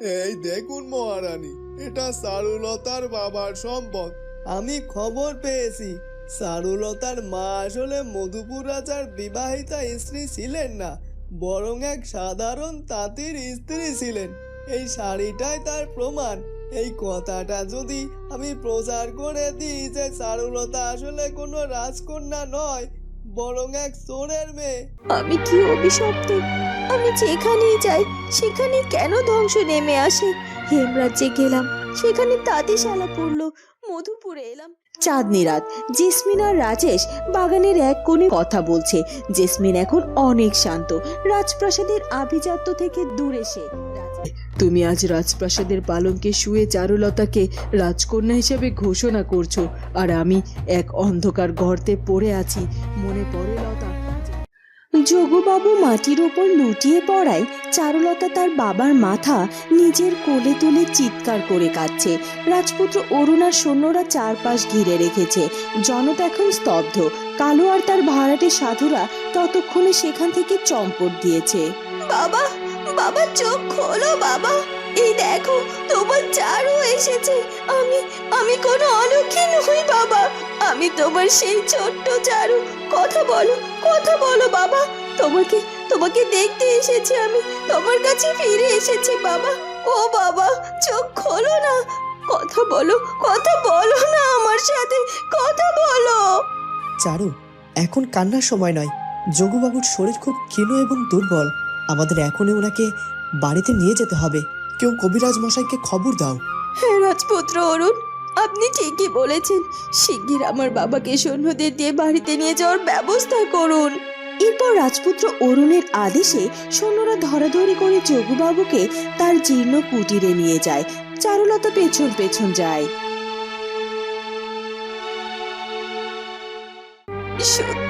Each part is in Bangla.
এই দেখুন মহারানী, এটা সারুলতার বাবার সম্পদ। আমি খবর পেয়েছি, সারুলতার মা আসলে মধুপুর রাজার বিবাহিতা স্ত্রী ছিলেন না, বরং এক সাধারণ তাঁতির স্ত্রী ছিলেন। এই শাড়িটাই তার প্রমাণ। এই কথাটা যদি আমি প্রচার করে দিই যে চারুলতা আসলে কোনো রাজকন্যা নয় বরং এক চোরের মেয়ে। আমি কি অভিশপ্ত? আমি যেখানেই যাই সেখানে কেন ধ্বংস নেমে আসে? হেমরাজ্যে গেলাম, সেখানে তাঁতিশালা পড়ল, মধুপুরে এলাম। চাঁদনি রাত, জেসমিন আর রাজেশ বাগানের এক কোণে কথা বলছে। জেসমিন এখন অনেক শান্ত, রাজপ্রাসাদের আভিজাত্য থেকে দূরে সে। তুমি আজ রাজপ্রাসাদের পালঙ্কে শুয়ে চারুলতাকে রাজকন্যা হিসেবে ঘোষণা করছ, আর আমি এক অন্ধকার গর্তে পড়ে আছি। মনে পড়ে লতা। যোগুবাবু মাটির ওপর লুটিয়ে পড়ায় চারুলতা তার বাবার মাথা নিজের কোলে তুলে চিৎকার করে কাঁদছে। রাজপুত্র অরুণার সৈন্যরা চারপাশ ঘিরে রেখেছে। জনতা এখন স্তব্ধ। কালো আর তার ভাড়াটে সাধুরা ততক্ষণে সেখান থেকে চম্পট দিয়েছে। বাবা বাবা চোখ খোলো, বাবা। এই দেখো, তোমার চারু এসেছে। আমি আমি কোনো অলক্ষী নই, বাবা। আমি তোমার সেই ছোট্ট চারু। কথা বলো কথা বলো, বাবা। তোমাকে তোমাকে দেখতে এসেছি আমি। তোমার কাছে ফিরে এসেছি, বাবা। ও, বাবা, চোখ খোলো না। কথা বলো কথা বলো না আমার সাথে। কথা বলো। চারু, এখন কান্নার সময় নয়। যোগুবাবুর শরীর খুব ক্ষীণ এবং দুর্বল। আমাদের এখনই ওনাকে বাড়িতে নিয়ে যেতে হবে। কেউ কবিরাজ মশাইকে খবর দাও। হ্যাঁ রাজপুত্র অরুণ, আপনি ঠিকই বলেছেন। শিগগির আমার বাবাকে সৈন্যদের দিয়ে বাড়িতে নিয়ে যাওয়ার ব্যবস্থা করুন। এরপর রাজপুত্র অরুণের আদেশে সৈন্যরা ধরাধরি করে যোগুবাবুকে তার জীর্ণ কুটিরে নিয়ে যায়। চারুলতা পেছন পেছন যায়।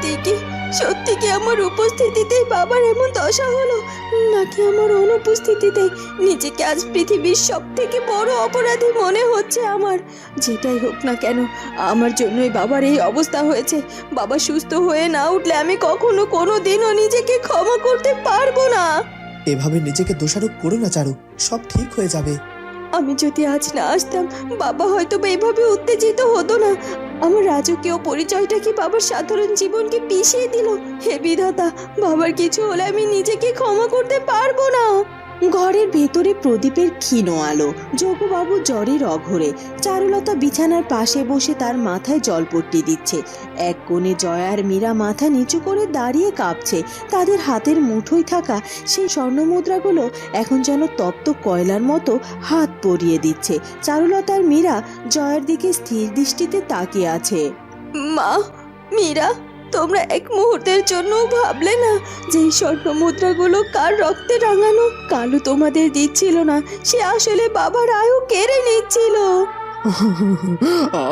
সত্যি কি? সত্যি কি আমার উপস্থিতিতে বাবার এমন দশা হলো? নাকি আমার অনুপস্থিতিতে নিজেকে আজ পৃথিবীর সব থেকে বড় অপরাধী মনে হচ্ছে আমার? যেটাই হোক না কেন আমার জন্যই বাবার এই অবস্থা হয়েছে। বাবা সুস্থ হয়ে না উঠলে আমি কখনো কোনো দিনও নিজেকে ক্ষমা করতে পারব না। এভাবে নিজেকে দোষারোপ করো না চারু। সব ঠিক হয়ে যাবে। আমি যদি আজ না আসতাম বাবা হয়তো বা এভাবে উত্তেজিত হতো না। আমার রাজকীয় পরিচয়টা কি বাবার সাধারণ জীবনকে পিষিয়ে দিল? হে বিধাতা, বাবার কিছু হলে আমি নিজেকে ক্ষমা করতে পারব না। ঘরের ভেতরে প্রদীপের ক্ষীণ আলো যোগবাবু জ্বরের অঘরে, চারুলতা বিছানার পাশে বসে তার মাথায় জলপট্টি দিচ্ছে। এক কোণে জয়ার মীরা মাথা নিচু করে দাঁড়িয়ে কাঁপছে। তাদের হাতের মুঠোয় থাকা সেই স্বর্ণমুদ্রাগুলো এখন যেন তপ্ত কয়লার মতো হাত পরিয়ে দিচ্ছে। চারুলতার মীরা জয়ার দিকে স্থির দৃষ্টিতে তাকিয়ে আছে। মা, মীরা! তোমরা এক মুহূর্তের জন্য ভাবলে না যে এই স্বর্ণ মুদ্রাগুলো কার রক্তে রাঙানো? কালু তোমাদের দিচ্ছিল না সে আসলে বাবার আয়ু কেড়ে নিচ্ছিল।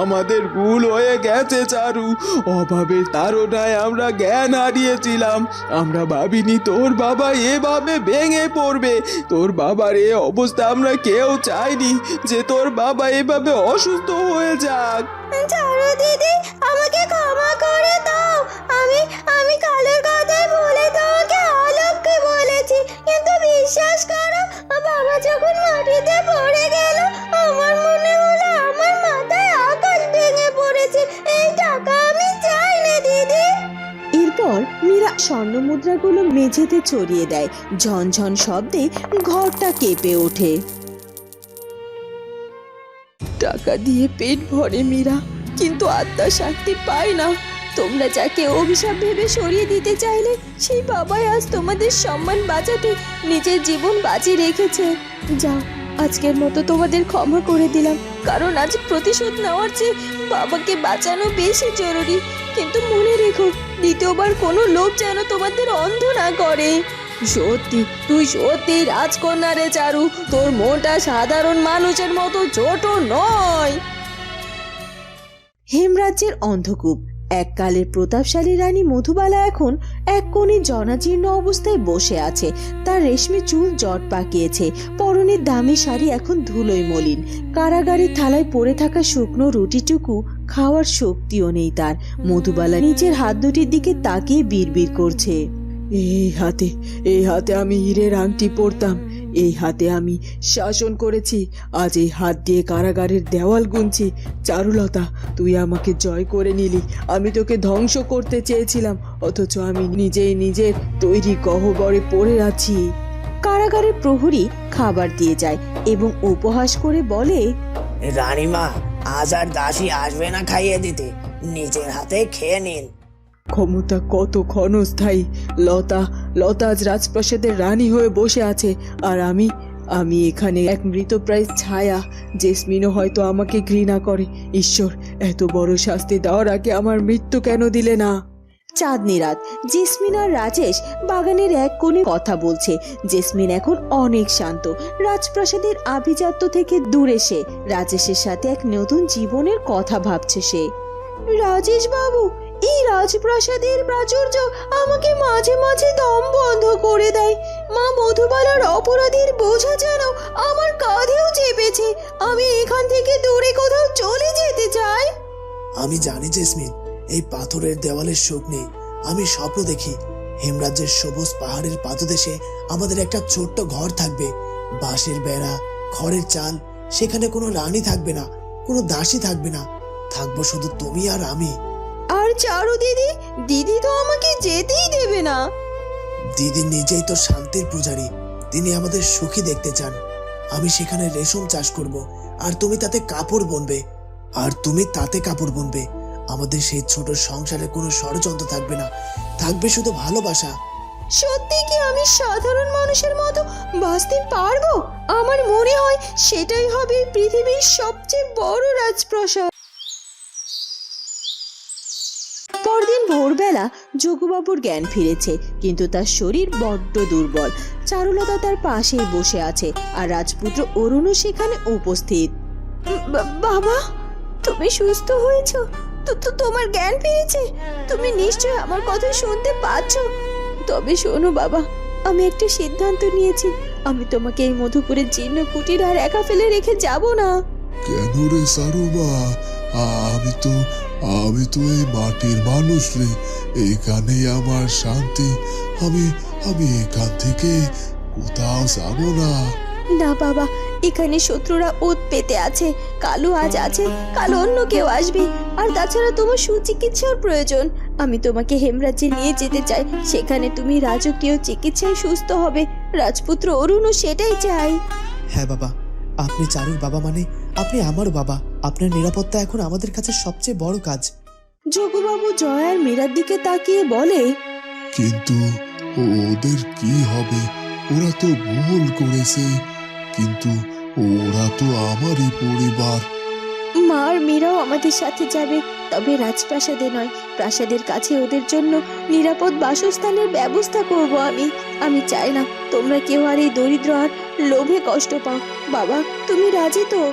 আমাদের ভুল হয়ে গেছে চারু। অভাবের তারনায় আমরা জ্ঞান হারিয়েছিলাম। আমরা ভাবিনি তোর বাবা এভাবে ভেঙে পড়বে। তোর বাবার এ অবস্থা আমরা কেউ চাইনি যে তোর বাবা এভাবে অসুস্থ হয়ে যাক। চারু স্বর্ণ মুদ্রাগুলো মেঝেতে ছড়িয়ে দেয়। ঝনঝন শব্দে ঘরটা কেঁপে ওঠে। টাকা দিয়ে পেট ভরে মীরা, কিন্তু আত্মা শান্তি পায় না। তোমরা যাকে অভিশাপ ভেবে সরিয়ে দিতে চাইলে, সেই বাবাই আজ তোমাদের সম্মান বাঁচাতে নিজের জীবন বাজি রেখেছে। যাও আজকের মতো তোমাদের ক্ষমা করে দিলাম। কারণ আজ প্রতিশোধ নেওয়ার চেয়ে বাবাকে বাঁচানো বেশি জরুরি। কিন্তু মনে রেখো দ্বিতীয়বার কোনো লোক যেন তোমাদের অন্ধ না করে। সত্যি, তুই সত্যি রাজকন্যা রে চারু। তোর মনটা সাধারণ মানুষের মতো ছোট নয়। হেমরাজ্যের অন্ধকূপ। এককালের প্রতাপশালী রানী মধুবালা এখন এক কোণে জনাজীর্ণ অবস্থায় বসে আছে। তার রেশমি চুল জট পাকিয়েছে। পরনের দামি শাড়ি এখন ধুলোয় মলিন। কারাগারের থালায় পড়ে থাকা শুকনো রুটিটুকু খাওয়ার শক্তিও নেই তার। মধুবালা নিজের হাত দুটির দিকে তাকিয়ে বিড়বিড় করছে। এই হাতে এই হাতে আমি হীরের আংটি পরতাম। এই হাতে আমি শাসন করেছি। আজ এই হাত দিয়ে কারাগারের দেওয়াল গুনছি। চারুলতা তুই আমাকে জয় করে নিলি। আমি তোকে ধ্বংস করতে চেয়েছিলাম অথচ আমি নিজেই নিজের তৈরি গহ্বরে পড়ে আছি। কারাগারের প্রহরী খাবার দিয়ে যায় এবং উপহাস করে বলে রানীমা আজ আর দাসী আসবে না খাইয়ে দিতে। নিজের হাতে খেয়ে নিন। ক্ষমতা কত ক্ষণস্থায়ী। লতা লতা আজ রাজপ্রাসাদের রানী হয়ে বসে আছে, আর আমি আমি এখানে এক মৃতপ্রায় ছায়া, জেসমিনও হয়তো আমাকে ঘৃণা করে। ঈশ্বর, এত বড় শাস্তি দেওয়ার আগে আমার মৃত্যু কেন দিলে না? চাঁদনি রাত, জেসমিন আর রাজেশ বাগানের এক কোণে কথা বলছে। জেসমিন এখন অনেক শান্ত। রাজপ্রাসাদের আভিজাত্য থেকে দূরে সে। রাজেশের সাথে এক নতুন জীবনের কথা ভাবছে সে। রাজেশ বাবু এই রাজপ্রাসাদের প্রাচুর্য আমাকে মাঝে মাঝে দম বন্ধ করে দেয়। মা মধুবালার অপরাধীর বোঝা যেন আমার কাঁধেও চেপেছে। আমি এখান থেকে দূরে কোথাও চলে যেতে চাই। আমি জানি জেসমিন, এই পাথরের দেওয়ালের নেই। আমি স্বপ্ন দেখি, হেমরাজ্যের সবুজ পাহাড়ের পাদদেশে আমাদের একটা ছোট্ট ঘর থাকবে। বাঁশের বেড়া, খড়ের চাল, সেখানে কোনো রানী থাকবে না, কোনো দাসী থাকবে না। থাকব শুধু তুমি আর আমি। চারু দিদি দিদি তো আমাকে যেতেই দেবে না। দিদি নিজেই তো শান্তির পূজারী। তিনি আমাদের সুখী দেখতে চান। আমি সেখানে রেশম চাষ করব আর তুমি তাতে কাপড় বুনবে। আর তুমি তাতে কাপড় বুনবে। আমাদের সেই ছোট সংসারে কোনো ষড়যন্ত্র থাকবে না। থাকবে শুধু ভালোবাসা। সত্যি কি আমি সাধারণ মানুষের মতো বাঁচতে পারব? আমার মনে হয় সেটাই হবে পৃথিবীর সবচেয়ে বড় রাজপ্রাসাদ। পরদিন ভোরবেলা যোগুবাবুর জ্ঞান ফিরেছে কিন্তু তার শরীর বড্ড দুর্বল। চারুলতা তার পাশেই বসে আছে আর রাজপুত্র অরুণও সেখানে উপস্থিত। বাবা তুমি সুস্থ হয়েছ? তো তো তোমার জ্ঞান ফিরেছে? তুমি নিশ্চয় আমার কথা শুনতে পাচ্ছ? তবে শোনো বাবা আমি একটা সিদ্ধান্ত নিয়েছি। আমি তোমাকে এই মধুপুরের জীর্ণ কুটির আর একা ফেলে রেখে যাব না। কেন রে সারুমা? আমি তো আমি তো এই মাটির মানুষ রে। এখানেই আমার শান্তি। আমি আমি এখান থেকে কোথাও যাব না। না বাবা এখানে শত্রুরা ওত পেতে আছে। কালো আজ আছে কাল অন্য কেউ আসবে। আর তাছাড়া তোমার সুচিকিৎসার প্রয়োজন। আমি তোমাকে হেমরাজ্যে নিয়ে যেতে চাই। সেখানে তুমি রাজকীয় চিকিৎসায় সুস্থ হবে। রাজপুত্র অরুণও সেটাই চাই হ্যাঁ বাবা আপনি চারুর বাবা মানে আপনি আমার বাবা। আপনার নিরাপত্তা এখন আমাদের কাছে সবচেয়ে বড় কাজ। যোগবাবু জয়ার মীরার দিকে তাকিয়ে বলে কিন্তু ওদের কি হবে? ওরা তো ভুল করেছে। কিন্তু ওরা তো আমারই পরিবার। মা আর মীরাও আমাদের সাথে যাবে। তবে রাজপ্রাসাদে নয়, প্রাসাদের কাছে ওদের জন্য নিরাপদ বাসস্থানের ব্যবস্থা করব আমি। আমি চাই না তোমরা কেউ আর এই দরিদ্র আর লোভে কষ্ট পাও। বাবা, তুমি রাজি তো?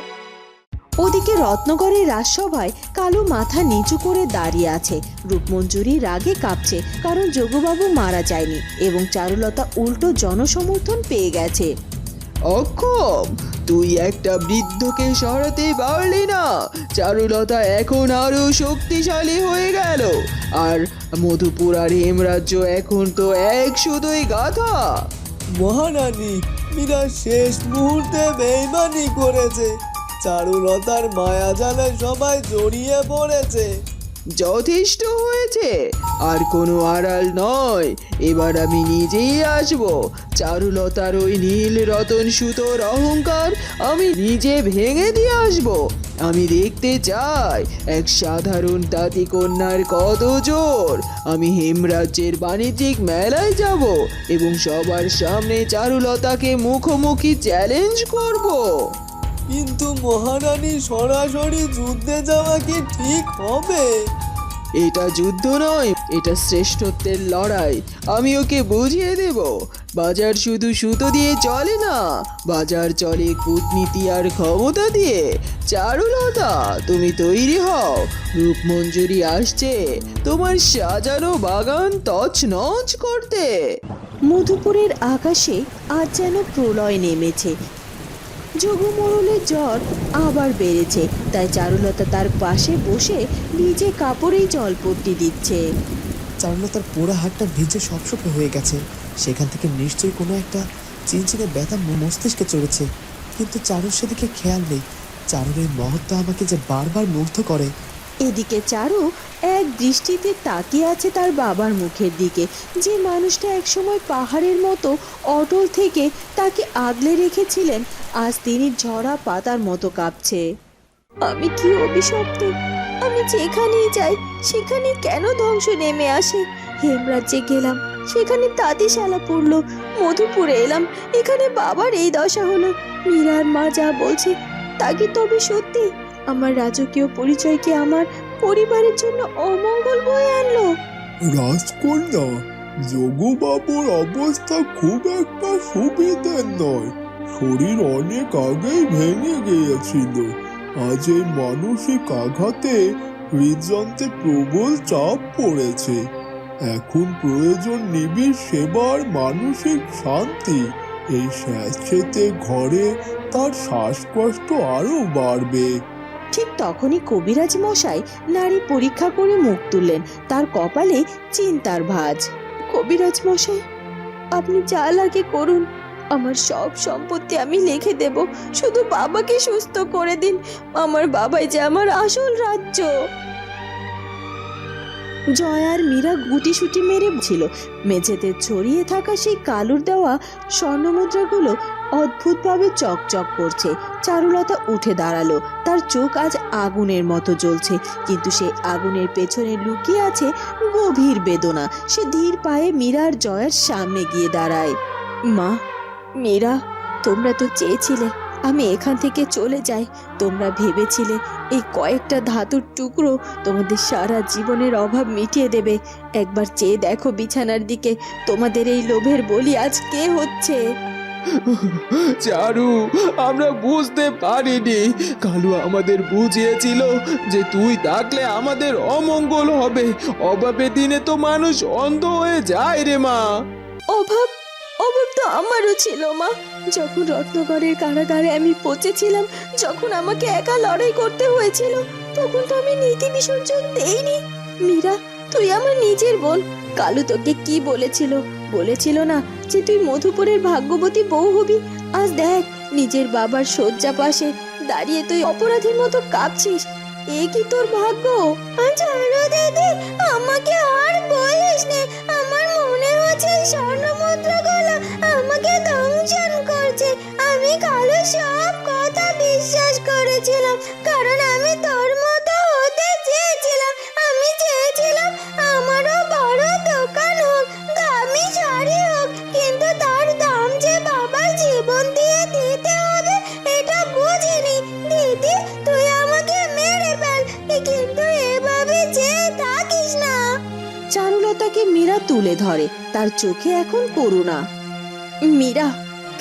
ওদিকে রত্নগরের রাজসভায় কালো মাথা নিচু করে দাঁড়িয়ে আছে। রূপমঞ্জুরি রাগে কাঁপছে, কারণ যোগবাবু মারা যায়নি এবং চারুলতা উল্টো জনসমর্থন পেয়ে গেছে। অক্ষম, তুই একটা বৃদ্ধকে সরাতে পারলি না। চারুলতা এখন আরও শক্তিশালী হয়ে গেল। আর মধুপুর আর হেমরাজ্য এখন তো এক শুধুই গাথা মহারানী মীরা শেষ মুহূর্তে বেইমানি করেছে। চারুলতার মায়া জালে সবাই জড়িয়ে পড়েছে। যথেষ্ট হয়েছে। আর কোনো আড়াল নয়। এবার আমি নিজেই আসব। চারুলতার ওই নীল রতন সুতোর অহংকার আমি নিজে ভেঙে দিয়ে আসব। আমি দেখতে চাই এক সাধারণ তাঁতি কন্যার কত জোর। আমি হেমরাজ্যের বাণিজ্যিক মেলায় যাব এবং সবার সামনে চারুলতাকে মুখোমুখি চ্যালেঞ্জ করব। কিন্তু মহারানী সরাসরি যুদ্ধে যাওয়া কি ঠিক হবে? এটা যুদ্ধ নয় এটা শ্রেষ্ঠত্বের লড়াই। আমি ওকে বুঝিয়ে দেব। বাজার শুধু সুতো দিয়ে চলে না বাজার চলে কূটনীতি আর ক্ষমতা দিয়ে। চারুলতা তুমি তৈরি হও। রূপমঞ্জুরি আসছে। তোমার সাজানো বাগান তছনছ করতে। মধুপুরের আকাশে আজ যেন প্রলয় নেমেছে। যোগু মোড়লের জ্বর আবার বেড়েছে। তাই চারুলতা তার পাশে বসে নিজে কাপড়েই জল জলপট্টি দিচ্ছে। চারুলতার পোড়া হাতটা ভিজে সবসপে হয়ে গেছে। সেখান থেকে নিশ্চয়ই কোনো একটা চিনচিনে ব্যথা মস্তিষ্কে চড়েছে। কিন্তু চারুর সেদিকে খেয়াল নেই। চারুর এই মহত্ব আমাকে যে বারবার মুগ্ধ করে। এদিকে চারু এক দৃষ্টিতে তাকিয়ে আছে তার বাবার মুখের দিকে। যে মানুষটা একসময় পাহাড়ের মতো অটল থেকে তাকে আগলে রেখেছিলেন, আজ তিনি ঝরা পাতার মতো কাঁপছে। আমি কি অভিশপ্ত? আমি যেখানেই যাই, সেখানে কেন ধ্বংস নেমে আসে? হেমরাজ্যে গেলাম, সেখানে তাঁতিশালা পড়ল, মধুপুরে এলাম, এখানে বাবার এই দশা হলো। মীরার মা যা বলছে, তা কি তবে সত্যি? আমার রাজকীয় পরিচয় কি আমার পরিবারের জন্য অমঙ্গল বয়ে আনলো। রাজকন্যা যোগুবাবুর অবস্থা খুব একটা সুবিধের নয়। শরীর অনেক আগেই ভেঙে গিয়েছিল। আজ এই মানসিক আঘাতে হৃদযন্ত্রে প্রবল চাপ পড়েছে। এখন প্রয়োজন নিবিড় সেবার মানসিক শান্তি। এই স্যাঁচেতে ঘরে তার শ্বাসকষ্ট আরও বাড়বে। ঠিক তখনই কবিরাজ মশাই নারী পরীক্ষা করে মুখ তুললেন। তার কপালে চিন্তার ভাঁজ। কবিরাজ মশাই, আপনি যা লাগে করুন। আমার সব সম্পত্তি আমি লিখে দেব। শুধু বাবাকে সুস্থ করে দিন। আমার বাবাই যে আমার আসল রাজ্য। জয়ার মীরা গুটিসুটি মেরে ছিল। মেঝেতে ছড়িয়ে থাকা সেই কালুর দেওয়া স্বর্ণমুদ্রাগুলো অদ্ভুতভাবে চকচক করছে। চারুলতা উঠে দাঁড়াল। তার চোখ আজ আগুনের মতো জ্বলছে। কিন্তু সেই আগুনের পেছনে লুকিয়ে আছে গভীর বেদনা। সে ধীর পায়ে মীরার জয়ার সামনে গিয়ে দাঁড়ায়। মা, মীরা, তোমরা তো চেয়েছিলে আমি এখান থেকে চলে যাই। তোমরা ভেবেছিলে এই কয়েকটা ধাতুর টুকরো তোমাদের সারা জীবনের অভাব মিটিয়ে দেবে। একবার চেয়ে দেখো বিছানার দিকে, তোমাদের এই লোভের বলি আজ কে হচ্ছে? চারু, আমরা বুঝতে পারিনি। কালু আমাদের বুঝিয়েছিল যে তুই থাকলে আমাদের অমঙ্গল হবে। অভাবে দিনে তো মানুষ অন্ধ হয়ে যায় রে মা। অভাব অভাব তো আমারও ছিল মা। যখন রত্নগরের কারাগারে আমি পচেছিলাম যখন আমাকে একা লড়াই করতে হয়েছিল, তখন তো আমি নীতি বিসর্জন দেইনি। মীরা, তুই আমার নিজের বোন। কালু তোকে কি বলেছিল? বলেছিল না যে তুই মধুপুরের ভাগ্যবতী বউ হবি। আজ দেখ, নিজের বাবার শয্যা পাশে দাঁড়িয়ে তুই অপরাধীর মতো কাঁপছিস। এ কি তোর ভাগ্য? আচ্ছা দিদি, আমাকে আর বলিস না। ধরে। তার চোখে এখন করুণা। মীরা,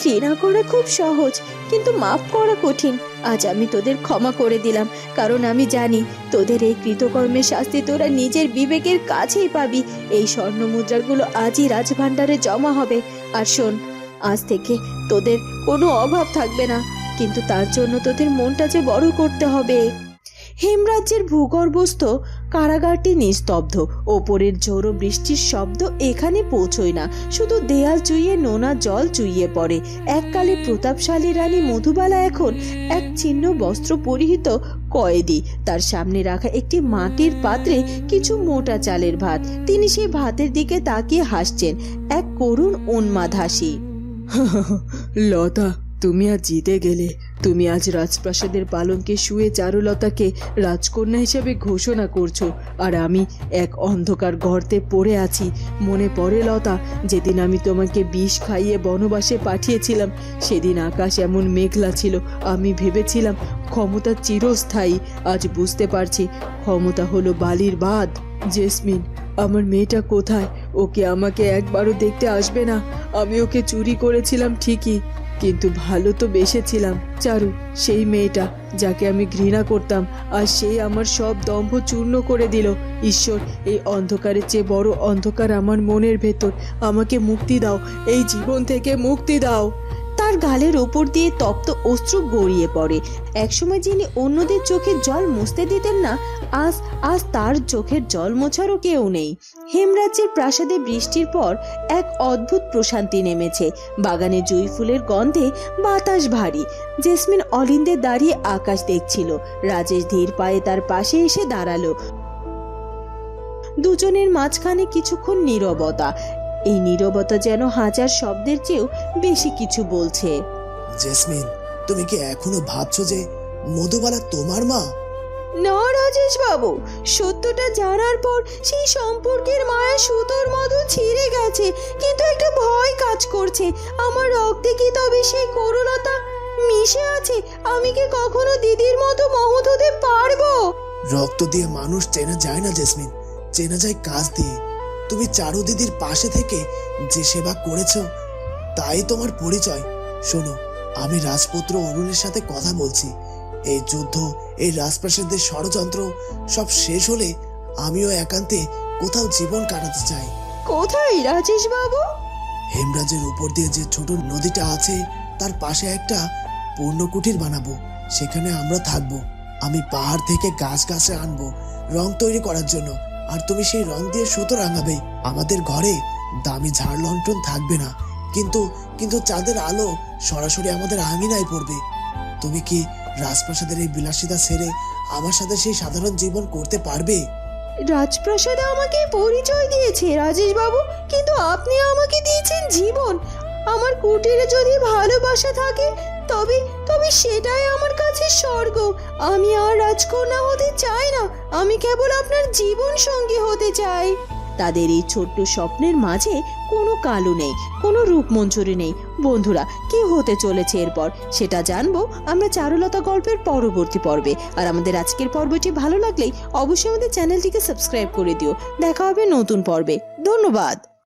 ঘৃণা করা খুব সহজ, কিন্তু মাফ করা কঠিন। আজ আমি তোদের ক্ষমা করে দিলাম, কারণ আমি জানি তোদের এই কৃতকর্মের শাস্তি তোরা নিজের বিবেকের কাছেই পাবি। এই স্বর্ণ মুদ্রাগুলো আজই রাজভাণ্ডারে জমা হবে। আর শোন, আজ থেকে তোদের কোনো অভাব থাকবে না, কিন্তু তার জন্য তোদের মনটা যে বড় করতে হবে। হেমরাজ্যের ভূগর্ভস্থ কারাগারটি নিস্তব্ধ। ওপরের ঝোড়ো বৃষ্টির শব্দ এখানে পৌঁছয় না। শুধু দেয়াল চুইয়ে, নোনা জল চুইয়ে পড়ে। এককালে প্রতাপশালী রানী মধুবালা এখন এক ছিন্ন বস্ত্র পরিহিত কয়েদি। তার সামনে রাখা একটি মাটির পাত্রে কিছু মোটা চালের ভাত। তিনি সেই ভাতের দিকে তাকিয়ে হাসছেন। এক করুণ উন্মাদ হাসি। লতা, তুমি আর জিতে গেলে। তুমি আজ রাজপ্রাসাদের পালঙ্কে শুয়ে চারুলতাকে রাজকন্যা হিসেবে ঘোষণা করছ, আর আমি এক অন্ধকার গর্তে পড়ে আছি। মনে পড়ে লতা, যেদিন আমি তোমাকে বিষ খাইয়ে বনবাসে পাঠিয়েছিলাম, সেদিন আকাশ এমন মেঘলা ছিল, আমি ভেবেছিলাম ক্ষমতা চিরস্থায়ী। আজ বুঝতে পারছি, ক্ষমতা হলো বালির বাদ জেসমিন, আমার মেয়েটা কোথায়? ওকে আমাকে একবারও দেখতে আসবে না। আমি ওকে চুরি করেছিলাম ঠিকই। কিন্তু ভালো তো বেসেছিলাম, চারু। সেই মেয়েটা যাকে আমি ঘৃণা করতাম আর সেই আমার সব দম্ভ চূর্ণ করে দিল। ঈশ্বর, এই অন্ধকারের চেয়ে বড় অন্ধকার আমার মনের ভেতর আমাকে মুক্তি দাও, এই জীবন থেকে মুক্তি দাও। তার গালের ওপর দিয়ে তপ্ত অস্ত্র গড়িয়ে পড়ে। একসময় যিনি অন্যদের চোখে জল মুছতে দিতেন না, আজ আজ তার চোখের জল মোছারও কেউ নেই। হেমরাজ্যের প্রাসাদে বৃষ্টির পর এক অদ্ভুত প্রশান্তি নেমেছে। বাগানে জুঁই ফুলের গন্ধে বাতাস ভারী। জেসমিন অলিন্দে দাঁড়িয়ে আকাশ দেখছিল। রাজেশ ধীর পায়ে তার পাশে এসে দাঁড়াল। দুজনের মাঝখানে কিছুক্ষণ নীরবতা। এই নীরবতা যেন হাজার শব্দের চেয়েও বেশি কিছু বলছে। জেসমিন তুমি কি এখনও ভাবছ যে মধুবালা তোমার মা? না রাজেশ বাবু সত্যটা জানার পর সেই সম্পর্কের মায়া সুতোর মতো ছিঁড়ে গেছে কিন্তু একটা ভয় কাজ করছে। আমার রক্তে কি তবে সেই করুণতা মিশে আছে? আমি কি কখনো দিদির মতো মহৎ হতে পারব? রক্ত দিয়ে মানুষ চেনা যায় না জেসমিন। চেনা যায় কাজ দিয়ে। তুমি চারু দিদির পাশে থেকে যে সেবা করেছ তাই তোমার পরিচয়। শোনো আমি রাজপুত্র অরুণের সাথে কথা বলছি। এই যুদ্ধ এই রাজপ্রাসাদের ষড়যন্ত্র সব শেষ হলে আমিও একান্তে কোথাও জীবন কাটাতে চাই। কোথায় রাজেশ বাবু? হেমরাজের উপর দিয়ে যে ছোট নদীটা আছে তার পাশে একটা পূর্ণকুটির বানাবো। সেখানে আমরা থাকব। আমি পাহাড় থেকে গাছ গাছে আনব রং তৈরি করার জন্য। আর তুমি সেই রং দিয়ে সুতো রাঙাবে। আমাদের ঘরে দামি ঝাড় লন্ঠন থাকবে না। কিন্তু কিন্তু চাঁদের আলো সরাসরি আমাদের আঙিনায় পড়বে। তুমি কি রাজপ্রাসাদের এই বিলাসিতা ছেড়ে আমার সাথে সেই সাধারণ জীবন করতে পারবে? রাজপ্রাসাদ আমাকে পরিচয় দিয়েছে রাজেশ বাবু কিন্তু আপনি আমাকে দিয়েছেন জীবন। আমার কুটিরে যদি ভালোবাসা থাকে, তবে সেটাই আমার কাছে স্বর্গ। আমি আর রাজকন্যা হতে চাই না। আমি কেবল আপনার জীবন সঙ্গী হতে চাই। তাদের এই ছোট্ট স্বপ্নের মাঝে কোনো কালো নেই, কোনো রূপমঞ্জুরি নেই। বন্ধুরা, কি হতে চলেছে এরপর? সেটা জানব আমরা চারুলতা গল্পের পরবর্তী পর্বে। আর আমাদের আজকের পর্বটি ভালো লাগলেই অবশ্যই আমাদের চ্যানেলটিকে সাবস্ক্রাইব করে দিও। দেখা হবে নতুন পর্বে। ধন্যবাদ।